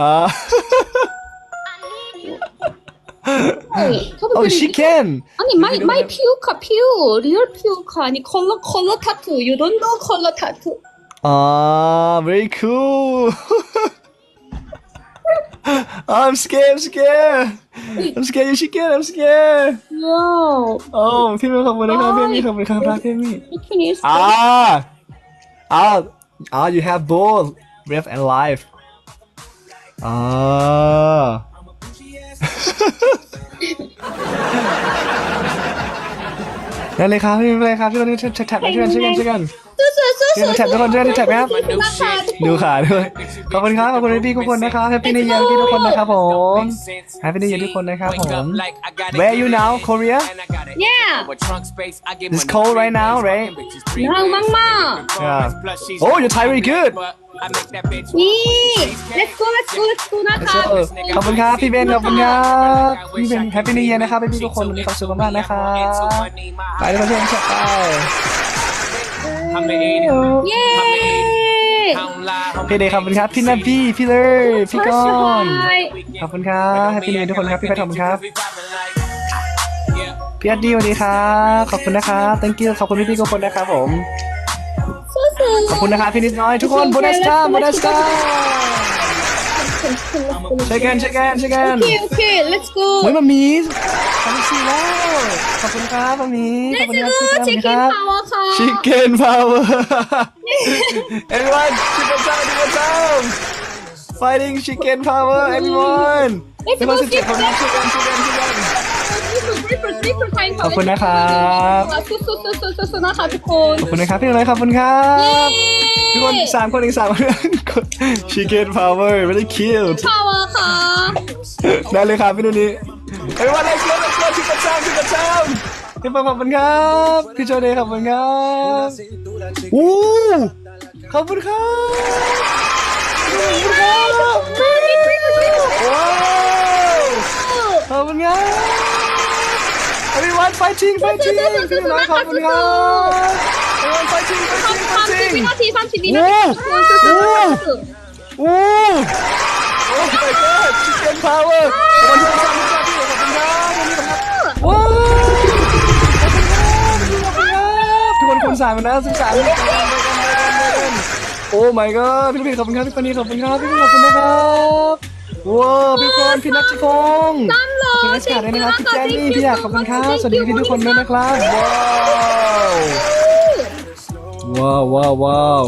อ่า 어, 저도 oh 그리고 she can 아니 my my 피우카 피우 리얼 피우카 아니 컬러 컬러 타투 you don't know 컬러 타투 Ah, very cool. I'm scared, I'm scared. I'm scared, you should get, I'm scared. 와우 Oh, พี่มีขอบคุณนะครับพี่มีขอบคุณครับพี่มี 비키니 Ah, ah, ah, you have both real and life. Ah. นั่นเลยครับพี่ไม่เป็นไรครับพี่คนนี้แท็บแท็บช่วยกันช่วยกันช่วยกันช่วยกัน สู้สู้สู้สู้ แท็กทุกคนด้วยแท็กนะครับ ดูขาด้วย ขอบคุณครับ ขอบคุณพี่ทุกคนนะครับแฮปปี้นิวเยียร์พี่ทุกคนนะครับผมแฮปปี้นิวเยียร์ทุกคนนะครับผม Where you now Korea Yeah It's cold right now right ร้อนมากมาก Yeah Oh you're Thai very good นี่ Let's go Let's go Let's go นะครับขอบคุณครับพี่เบนขอบคุณครับพี่เบนแฮปปี้นิวเยียร์นะครับพี่ทุกคนวันนี้ขอบคุณมากนะครับไปทุกคนเชิญไป เย้เฮ้เดยขอบคุณครับพี่นัทพี่พี่เลย พี่ก้อนขอบคุณครับพี่เลยทุกคนครับพี่แพทขอบคุณครับพี่อัดดี้สวัสดีครับขอบคุณนะครับ thank you ขอบคุณพี่พี่ทุกคนนะครับผมขอบคุณนะครับพี่นิดน้อยทุกคนโบนัสจ้าโบนัสจ้า ช่วยกันช่วยกันช่วยกัน โอเคโอเค let's go เฮ้ยมามีทำซีแล้ว ขอบคุณครับมามีขอบ let's คุณค go รับ chicken power ค่ะ Chicken power everyone chicken power chicken power fighting chicken power everyone Let's go มาสิบเจ็ดคนนะช่วยกันช่วยกันช่ขอบคุณนะครับสุดๆๆๆๆนะคะทุกคน ขอบคุณนะครับพี่น้อยขอบคุณครับ คนอีกสามคนอีกสามคน she get power very cute พาวเวอร์ค่ะได้เลยครับพี่นุ้นี้เฮ้ยวันไรเชียวเชียวชิคกี้พายชิคกี้พายพี่ปังขอบคุณครับพี่โจเดย์ขอบคุณครับวู้ขอบคุณครับขอบคุณครับขอบคุณครับ everyone fighting fighting พี่น้องขอบคุณครับ อนไปชิงไปชิงไปชิง30วินาที30วินาทีสู้ๆสู้โอ้โอ้ไปเกิดชิคเก้นพาวเวอร์วันนี้ขอบคุณครับขอบคุณครับวันนี้ขอบคุณครับโอ้ทุกคนคุณสามนะสุสานโอ้ my god พี่พี่ขอบคุณครับพี่ปนีขอบคุณครับพี่ขอบคุณนะครับว้าวพี่คนพี่นัทชิพงศ์ขอบคุณอากาศด้วยนะครับพี่แจ้นนี่พี่อยากขอบคุณครับสวัสดีพี่ทุกคนด้วยนะครับว้าว ว้าวว้าวว้าว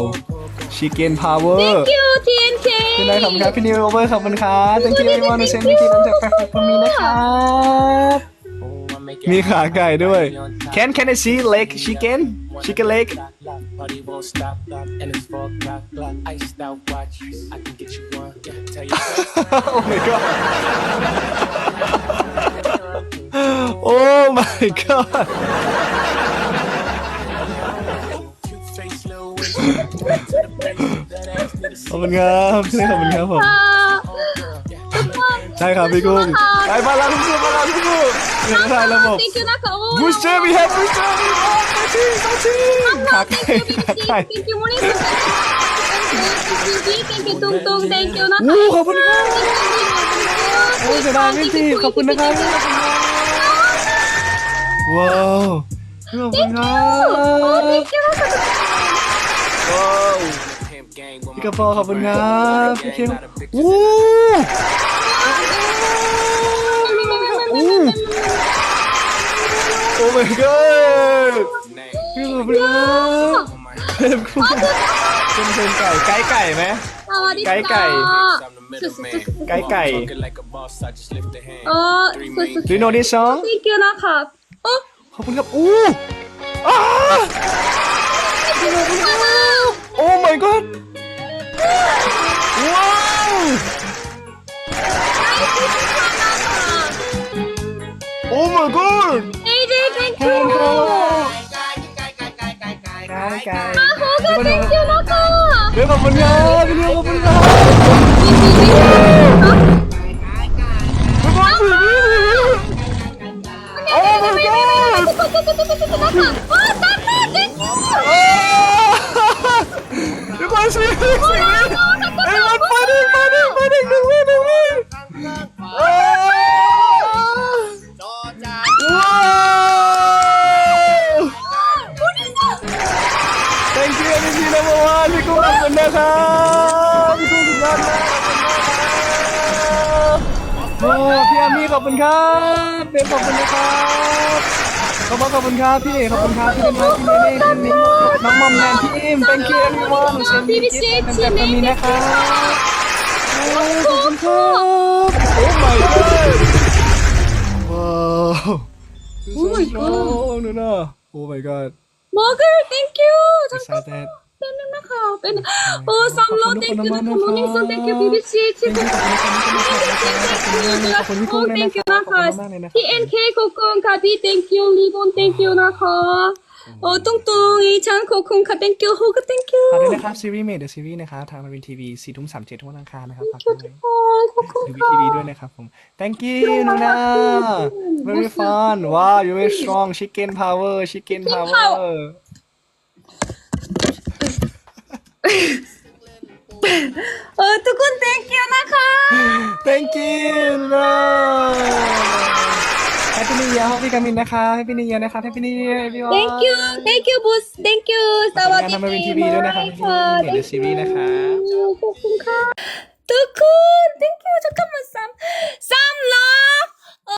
chicken power 땡큐 TNK พี่นายขอบคุณครับพี่นิวโอเวอร์ขอบคุณครับ thank you everyone who sent me keep on tap for me นะครับมีขาไก่ด้วย can can I see leg chicken chicken leg Party won't stop, and it's four o'clock. Iced out watch, I can get you one. Yeah, tell you. oh my god oh my god คุณครับใช่ขอบคุณครับผมใช่ครับพี่กุ้งไปมาแล้วพี่กุ้มาแล้วพี่กุ้งเดี๋ยวถ่ายระบบบูชเชอร์มีแฮปปี้เตอร์มีบอลมาชิมาชิทักไทยทักไทย thank you มูนิสุด thank you ตุ้งตุ้ง thank you นะคะขอบคุณครับโอ้เสียดายไม่ทีขอบคุณนะครับว้าวขอบคุณครับ thank you ว้าว กระพอขอบคุณครับพี่เข้มวู้อ้โอ้ my god พี่ขอบคุณครับเป็นเป็นไก่ไก่ไก่ไหม สวัสดีไก่ไก่ ค่ะไก่ไก่ เออสุดๆ Do you know this song thank you นะคะโอ้ขอบคุณครับอู้อ้า โอ้ my god ว้าวโอ้ my god ไอ้เด็กแมงคูมาโคกับแมงคูแล้วก็เดี๋ยวขอบคุณครับเดี๋ยวขอบคุณครับโอ้ my god นะครับพี่ตุ้มสุดยอดมากโอ้พี่อามี่ขอบคุณครับเบนขอบคุณนะครับขอบคุณขอบคุณครับพี่ขอบคุณครับพี่เป็นไงพี่เนเน่พี่มิ้น้องมอมแมนพี่อิมเป็นเคียร์พี่วอนเชนพี่พิชิเป็นแบบนี้นะครับขอบคุณครับโอ้ my god ว้าวโอ้ my god โอ้ my god Margaret thank you excited benim ne kahve. Oh Samlo thank you. Good morning so thank you BBC. Thank you. Oh thank you นะคะพี่ NK ขอบคุณค่ะพี่ thank you ลีบอน thank you นะคะโอ้ตุ้งตุ้งอีฉันขอบคุณค่ะ thank you โฮก็ thank you ขอบคุณนะครับซีรีส์เมดเดอะซีรีส์นะครับทางมารินทีวีสี่ทุ่มสามเจ็ดทุกวันอังคารนะครับฝากด้วยขอบคุณค่ะทีวีด้วยนะครับผม thank you นุนา very fun wow you very strong chicken power chicken power เออทุกคน thank you นะคะ thank you เลย Happy New Year พี่กามินนะคะ Happy New Year นะคะ Happy New Year everyone thank you thank you บูส thank you สวัสดีปีใหม่ค่ะ thank you ขอบคุณค่ะทุกคน thank you จะกลับมาซ้ำซ้ำเนาะ